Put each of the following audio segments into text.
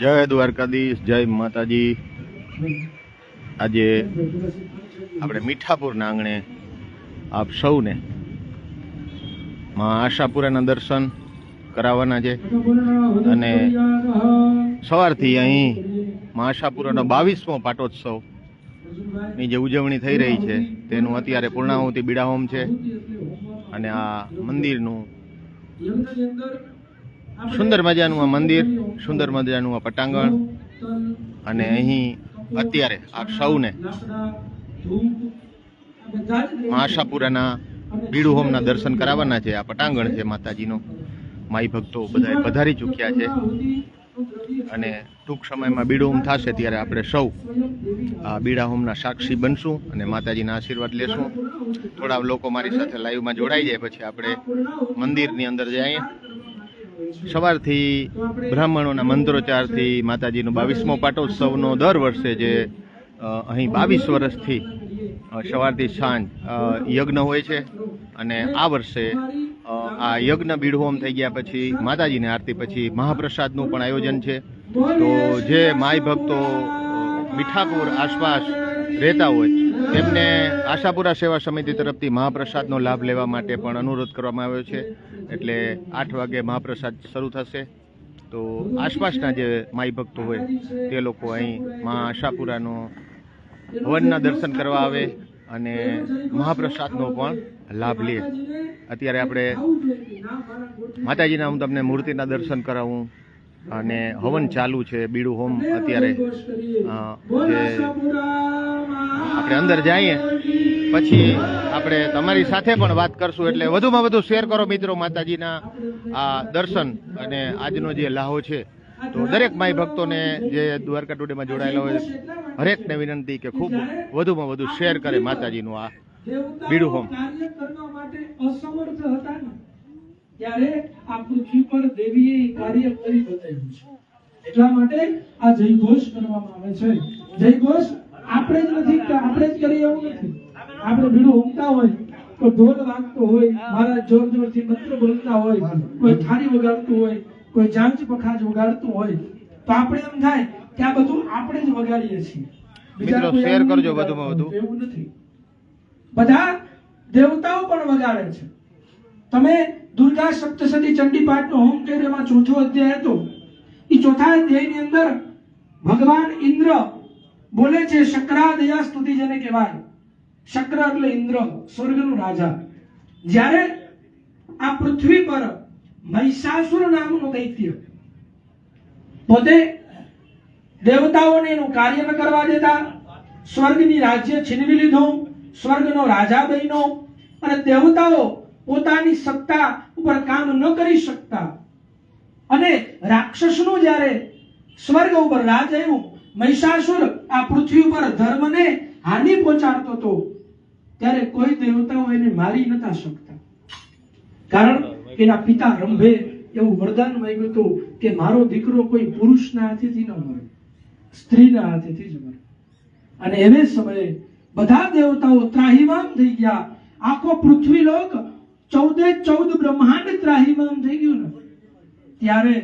જય દ્વારકાધીશ, જય માતાજી. આજે આપણે મીઠાપુરના આંગણે આપ સૌને માં આશાપુરાના દર્શન કરાવવાના છે અને સવારથી અહીં માં આશાપુરાનો બાવીસમો પાટોત્સવની જે ઉજવણી થઈ રહી છે, તેનું અત્યારે પૂર્ણાહુતિ બીડાહોમ છે અને આ મંદિરનું સુંદર મજાનું આ મંદિર સુંદર મજાનું આ પટાંગણ. અને અહીં અત્યારે આપ સૌને આશાપુરાના બીડુ હોમના દર્શન કરાવવાના છે. આ પટાંગણ છે માતાજીનો. માઈ ભક્તો બધા પધારી ચૂક્યા છે. અને ટૂંક સમયમાં બીડુ હોમ થશે ત્યારે આપણે સૌ આ બીડા હોમના સાક્ષી બનશું અને માતાજીના આશીર્વાદ લેશું. થોડા લોકો મારી સાથે લાઈવમાં જોડાઈ જાય. પછી આપણે મંદિરની અંદર જઈએ. સવારથી બ્રાહ્મણોના મંત્રોચ્ચારથી માતાજીનો બાવીસમો પાટોત્સવનો દર વર્ષે જે અહીં બાવીસ વર્ષથી સવારથી સાંજ યજ્ઞ હોય છે. અને આ વર્ષે આ યજ્ઞ બીડહોમ થઈ ગયા પછી માતાજીની આરતી પછી મહાપ્રસાદનું પણ આયોજન છે. તો જે માય ભક્તો મીઠાપુર આસપાસ રહેતા હોય તેમને આશાપુરા સેવા સમિતિ તરફથી મહાપ્રસાદનો લાભ લેવા માટે પણ અનુરોધ કરવામાં આવ્યો છે. એટલે આઠ વાગે મહાપ્રસાદ શરૂ થશે. તો આસપાસના જે માઈ ભક્તો હોય, તે લોકો અહીં મા આશાપુરાનો ભવનના દર્શન કરવા આવે અને મહાપ્રસાદનો પણ લાભ લે. અત્યારે આપણે માતાજીના હું તમને મૂર્તિના દર્શન કરાવું. અને હવન ચાલુ છે, બીડું હોમ અત્યારે જે આપણે અંદર જઈએ, પછી આપણે તમારી સાથે પણ વાત કરશું એટલે વધુમાં વધુ શેર કરો મિત્રો માતાજીના આ દર્શન અને આજનો જે લાહો છે તો દરેક માય ભક્તોને જે દ્વારકા ટુડેમાં જોડાયેલા હોય, હરેકને વિનંતી કે ખૂબ વધુમાં વધુ શેર કરે માતાજીનું આ બીડું હોમ. કાર્ય કરવા માટે અસમર્થ હતા ત્યારે આ પૃથ્વી પર દેવીએ કાર્ય કરી બતાવ્યું છે. એટલા માટે આ જયઘોષ કરવામાં આવે છે. જયઘોષ આપણે જ નથી આપણે જ કરીએ એવું નથી. આપણે બીડું ઉમતા હોય કોઈ ઢોલ વાગતો હોય મારા જોર જોરથી મંત્ર બોલતા હોય કોઈ થાળી વગાડતું હોય કોઈ જાંચ પખાજ વગાડતું હોય તો આપણે એમ થાય કે આ બધું આપણે જ વગાડીએ છીએ. બીજા શેર કરજો વધુમાં વધુ. એવું નથી. બધા દેવતાઓ પણ વગાડે છે. તમે દુર્ગા સપ્તસતી ચંડી પાઠનો હોમ કર્યો એમાં ચોથો અધ્યાય હતો. એ ચોથા અધ્યાયની અંદર ભગવાન ઇન્દ્ર બોલે છે, શક્રાદયા સ્તુતિ જેને કહેવાય. શક્ર એટલે ઇન્દ્ર, સ્વર્ગનું રાજા. જ્યારે આ પૃથ્વી પર મહિષાસુર નામનો દૈત્ય પોતે દેવતાઓને એનું કાર્ય ન કરવા દેતા, સ્વર્ગની રાજ્ય છીનવી લીધું, સ્વર્ગનો રાજા બન્યો અને દેવતાઓ પોતાની સત્તા ઉપર કામ ન કરી શકતા. અને રાક્ષસનું જ્યારે સ્વર્ગ ઉપર રાજ આવ્યું, મહિષાસુર આ પૃથ્વી ઉપર ધર્મને હાનિ પહોંચાડતો હતો, ત્યારે કોઈ દેવતાઓ એને મારી નતા શકતા. કારણ કે એના પિતા રંભે એવું વરદાન માંગ્યું હતું કે મારો દીકરો કોઈ પુરુષના હાથેથી ન મરે, સ્ત્રીના હાથેથી જ મરે. અને એવે સમયે બધા દેવતાઓ ત્રાહિમામ થઈ ગયા. આખો પૃથ્વીલોક ચૌદે ચૌદ બ્રહ્માંડ ત્રાહિમામ થઈ ગયું ને, ત્યારે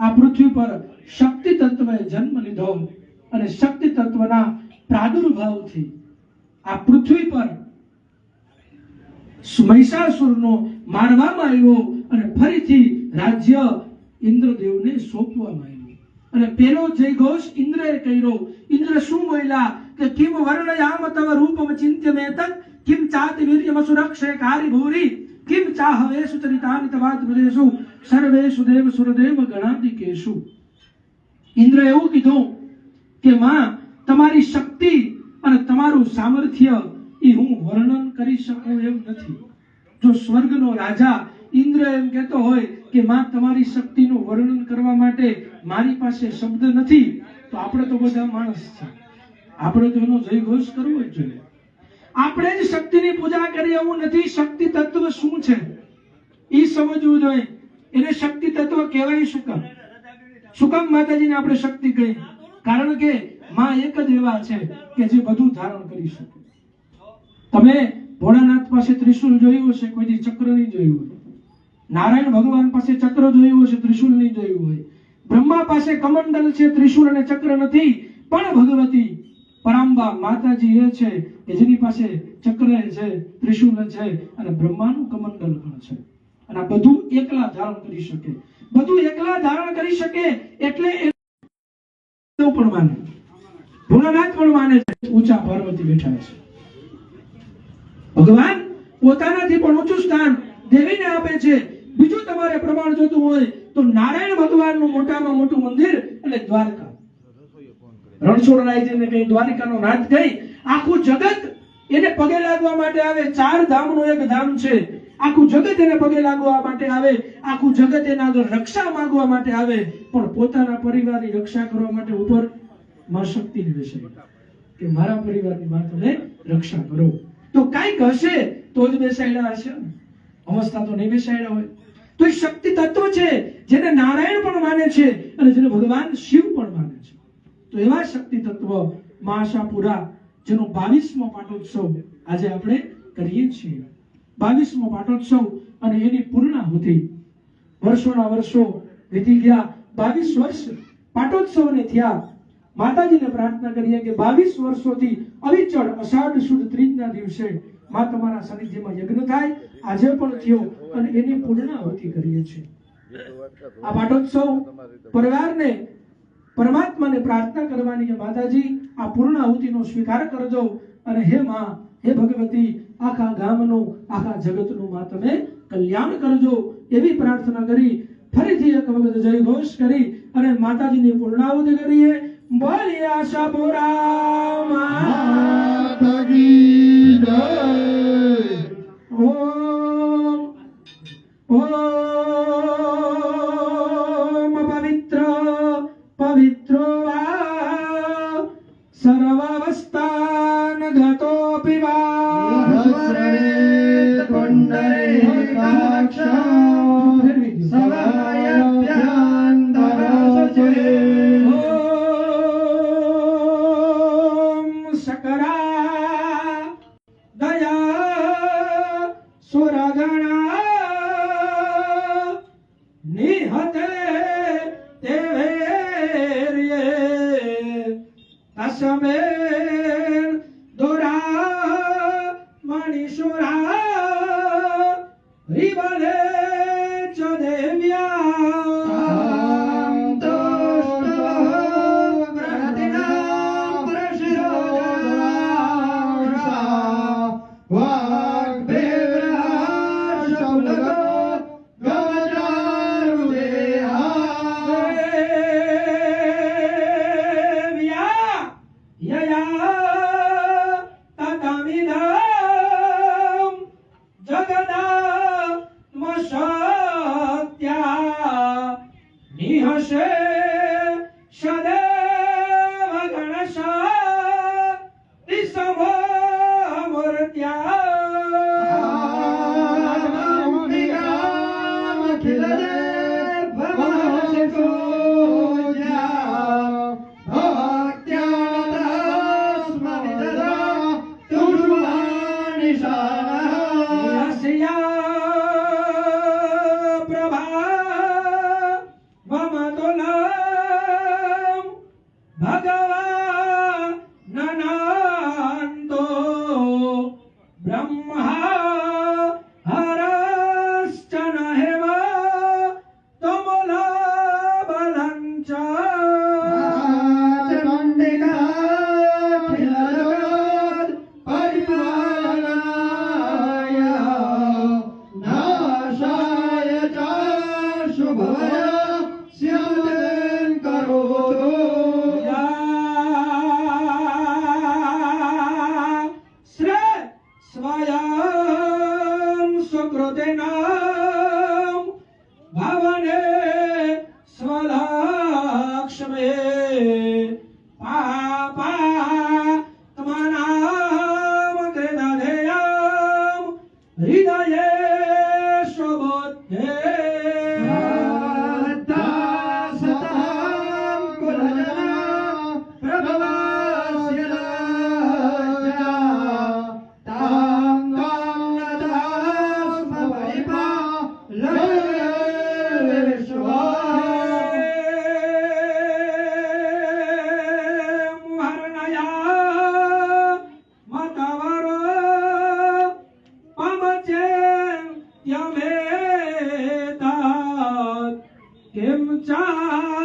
આ પૃથ્વી પર શક્તિ તત્વએ જન્મ લીધો અને શક્તિ તત્વના પ્રાદુર્ભાવથી આ પૃથ્વી પર મહિષાસુરનો મારવામાં આવ્યો અને ફરીથી રાજ્ય ઇન્દ્રદેવને સોંપવામાં આવ્યું. અને પેલો જયઘોષ ઇન્દ્રએ કર્યો. ઇન્દ્ર શું બોલ્યા કે કિમ વર્ણયામ તવ રૂપમ ચિંત્ય મેતત સુરક્ષે કારી ભૂરી કિમ ચાહવેશુ ચરિતાનિ તવાત પ્રદેશુ સર્વેશુ દેવ સુરદેવ ગણાદિકેશુ ઇન્દ્ર એવું કીધું કે માં તમારી શક્તિ અને તમારું સામર્થ્ય એ હું વર્ણન કરી શકું એમ નથી જો સ્વર્ગનો રાજા ઇન્દ્ર એમ કહેતો હોય કે માં તમારી શક્તિનું વર્ણન કરવા માટે મારી પાસે શબ્દ નથી, તો આપણે તો બધા માણસ છે. આપણે તો એનો જયઘોષ કરવો જ જોઈએ. આપણે જ શક્તિની પૂજા કરીએ એવું નથી. શક્તિ તત્વ શું છે? એ સમજવું જોઈએ. એને શક્તિ તત્વ કહેવાય શું કામ? શું કામ માતાજીને આપણે શક્તિ કહી કારણ કે માં એક જ એવા છે કે જે બધું ધારણ કરી શકે. તમે ભોળાનાથ પાસે ત્રિશુલ જોયું હશે કોઈ દી ચક્ર નહીં જોયું હોય. નારાયણ ભગવાન પાસે ચક્ર જોયું હશે, ત્રિશુલ નહીં જોયું હોય. બ્રહ્મા પાસે કમંડલ છે, ત્રિશુલ અને ચક્ર નથી. પણ ભગવતી પરાંબા માતાજી એ છે જેની પાસે ચક્ર છે ત્રિશુલ છે અને બ્રહ્માનું કમંડલ પણ છે. અને બધું એકલા ધારણ કરી શકે. બધું એકલા ધારણ કરી શકે એટલે પણ માને. ભોળાનાથ પણ માને છે. ઊંચા પાર્વતી બેઠા છે. ભગવાન પોતાનાથી પણ ઊંચું સ્થાન દેવીને આપે છે. બીજું તમારે પ્રમાણ જોતું હોય તો નારાયણ ભગવાનનું મોટામાં મોટું મંદિર એટલે દ્વારકા. રણછોડરાયજીને કઈ દ્વારિકાનો નાથ કહી આખું જગત એને પગે લાગવા માટે આવે. ચાર ધામનું એક ધામ છે. આખું જગત એને પગે લાગવા માટે આવે. આખું જગત એના આગળ રક્ષા માંગવા માટે આવે. પણ પોતાના પરિવારની રક્ષા કરવા માટે ઉપરમાં શક્તિની વિષય કે મારા પરિવારની માં રક્ષા કરો. તો કાંઈક હશે તો જ બેસાડ્યા હશે અવસ્થા તો નહીં બેસાડ્યા હોય. તો એ શક્તિ તત્વ છે જેને નારાયણ પણ માને છે અને જેને ભગવાન શિવ પણ માને છે. તો એવા શક્તિ તત્વ મા આશાપુરા જેનો બાવીસમો પાટોત્સવ આજે આપણે કરીએ છીએ. બાવીસમો પાટોત્સવ અને એની પૂર્ણાહુતિ. વર્ષોના વર્ષો વીતી ગયા. બાવીસ વર્ષ પાટોત્સવને થયા. માતાજીને પ્રાર્થના કરીએ કે બાવીસ વર્ષોથી અવિચળ, અષાઢ સુદ ત્રીજના દિવસે મા તમારા સાનિધ્યમાં યજ્ઞ થાય, આજે પણ થયો અને એની પૂર્ણાહુતિ કરીએ છીએ. આ પાટોત્સવ પરિવારને પરમાત્માને પ્રાર્થના કરવાની માતાજી, આ પૂર્ણ આહુતિનો સ્વીકાર કરજો અને હે માં, હે ભગવતી, આખા ગામનું, આખા જગતનું માં તમે કલ્યાણ કરજો. એવી પ્રાર્થના કરી, ફરીથી એક વખત જય ઘોષ કરી અને માતાજીની પૂર્ણાહુતિ કરીએ. બોલ્યા આશા પુરા 家。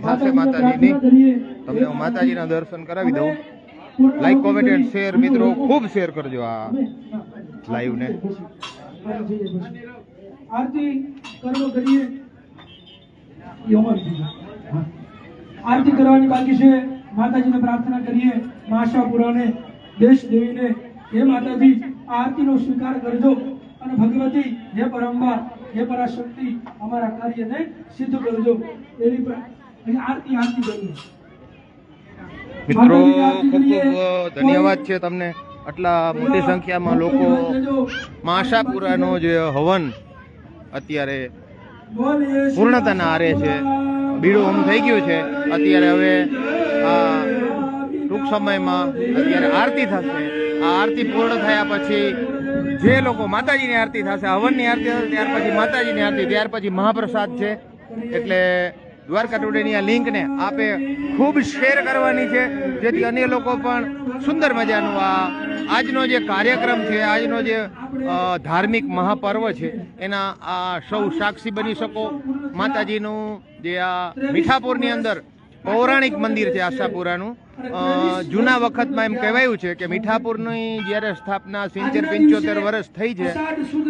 આરતી થશે માતાજીની. તમને હું માતાજીના દર્શન કરાવી દઉં. લાઈક કોમેન્ટ એન્ડ શેર મિત્રો. ખૂબ શેર કરજો આ લાઈવ ને. આરતી કરવો આરતી કરવાની બાકી છે. માતાજીને પ્રાર્થના કરીએ. માશાપુરાને દેશ દેવીને. હે માતાજી, આરતીનો સ્વીકાર કરજો. અને ભગવતી, હે પરંબા હે પરાશક્તિ, અમારા કાર્યને સિદ્ધ કરજો. એવી આરતી આરતી કરીએ. મિત્રો ખૂબ ખૂબ ધન્યવાદ છે તમને. આટલા મોટી સંખ્યામાં લોકો માશાપુરાનો જે હવન અત્યારે પૂર્ણતાના આરે છે. બીડું હોમ થઈ ગયું છે. અત્યારે હવે ટૂંક સમયમાં અત્યારે આરતી થશે. આ આરતી પૂર્ણ થયા પછી જે લોકો માતાજીની આરતી થશે હવનની આરતી થશે ત્યાર પછી માતાજીની આરતી ત્યાર પછી મહાપ્રસાદ છે. એટલે દ્વારકા ટુડેની આ લિંકને આપે ખૂબ શેર કરવાની છે. જેથી અન્ય લોકો પણ સુંદર મજાનું આ આજનો જે કાર્યક્રમ છે, આજનો જે ધાર્મિક મહાપર્વ છે, એના આ સૌ સાક્ષી બની શકો. માતાજીનું જે આ મીઠાપુરની અંદર પૌરાણિક મંદિર છે આશાપુરાનું. જૂના વખતમાં એમ કહેવાયું છે કે મીઠાપુરની જ્યારે સ્થાપના સિત્તેર પંચોતેર વર્ષ થઈ છે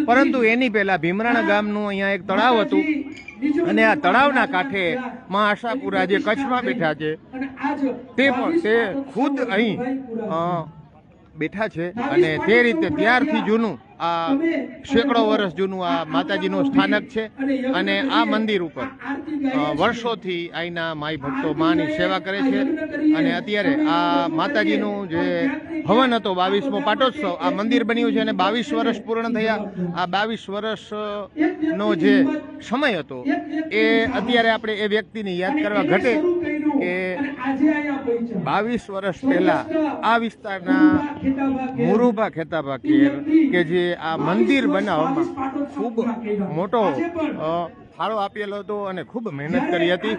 પરંતુ એની પહેલા ભીમરાણા ગામનું અહીંયા એક તળાવ હતું. અને આ તળાવના કાંઠે માં આશાપુરા જે કચ્છમાં બેઠા છે તે પણ તે ખુદ અહીં બેઠા છે અને તે રીતે ત્યારથી જૂનું આ સેંકડો વર્ષ જૂનું આ માતાજીનું સ્થાનક છે અને આ મંદિર ઉપર વર્ષોથી અહીંના માઈ ભક્તો માની સેવા કરે છે અને અત્યારે આ માતાજીનું જે હવન હતો બાવીસમો પાટોત્સવ, આ મંદિર બન્યું છે અને બાવીસ વર્ષ પૂર્ણ થયા. આ બાવીસ વર્ષનો જે સમય હતો એ અત્યારે આપણે એ વ્યક્તિને યાદ કરવા ઘટે કે બાવીસ વર્ષ પહેલા આ વિસ્તારના મુરુભા કેર કે જે આ મંદિર બનાવવામાં ખૂબ મોટો ફાળો આપેલો હતો અને ખૂબ મહેનત કરી હતી.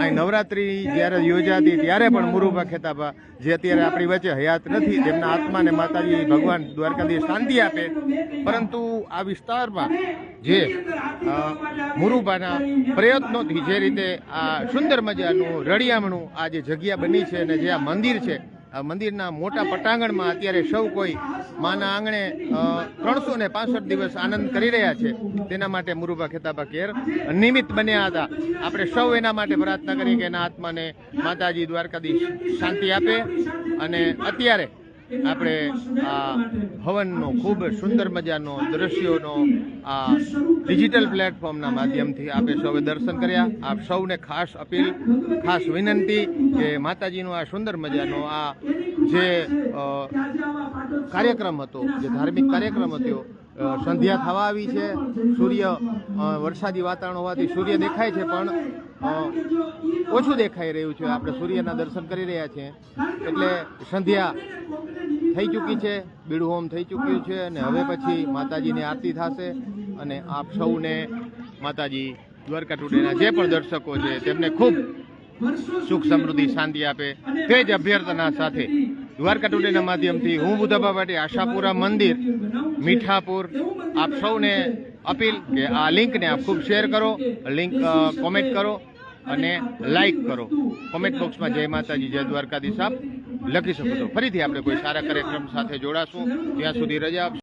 અહીં નવરાત્રી જ્યારે યોજાતી ત્યારે પણ મુરુભા ખેતાભા જે અત્યારે આપણી વચ્ચે હયાત નથી તેમના આત્માને માતાજી ભગવાન દ્વારકાધીશ શાંતિ આપે. પરંતુ આ વિસ્તારમાં જે મુરુબાના પ્રયત્નોથી જે રીતે આ સુંદર મજાનું રળિયામણું આ જે જગ્યા બની છે અને જે આ મંદિર છે મંદિરના મોટા પટાંગણમાં અત્યારે સૌ કોઈ માના આંગણે ત્રણસો ને પાસઠ દિવસ આનંદ કરી રહ્યા છે. તેના માટે મુરુભા ખેતાબા કેર નિમિત્ત બન્યા હતા. આપણે સૌ એના માટે પ્રાર્થના કરીએ કે એના આત્માને માતાજી દ્વારકાધીશ શાંતિ આપે અને અત્યારે આપણે આ હવનનો ખૂબ સુંદર મજાનો દ્રશ્યોનો આ ડિજિટલ પ્લેટફોર્મના માધ્યમથી આપણે સૌએ દર્શન કર્યા. આપ સૌને ખાસ અપીલ ખાસ વિનંતી કે માતાજીનો આ સુંદર મજાનો આ જે કાર્યક્રમ હતો જે ધાર્મિક કાર્યક્રમ હતો સંધ્યા થવા આવી છે સૂર્ય વરસાદી વાતાવરણ હોવાથી સૂર્ય દેખાય છે પણ ઓછું દેખાઈ રહ્યું છે આપણે સૂર્યના દર્શન કરી રહ્યા છીએ. એટલે સંધ્યા થઈ ચૂકી છે, બીડું હોમ થઈ ચૂક્યું છે અને હવે પછી માતાજીની આરતી થશે અને આપ સૌને માતાજી દ્વારકા ટુડેના જે પણ દર્શકો છે, તેમને ખૂબ સુખ સમૃદ્ધિ, શાંતિ આપે. તે જ અભ્યર્થના સાથે દ્વારકા ટુડેના માધ્યમથી હું બુધાબા પાટી આશાપુરા મંદિર, મીઠાપુર. આપ સૌને અપીલ કે આ લિંકને આપ ખૂબ શેર કરો, લિંક કોમેન્ટ કરો અને લાઈક કરો. કોમેન્ટ બોક્સમાં જય માતાજી, જય દ્વારકાધીશ આપ. લખી શકો છો. ફરીથી આપણે કોઈ સારા કાર્યક્રમ સાથે જોડાશું. ત્યાં સુધી રજા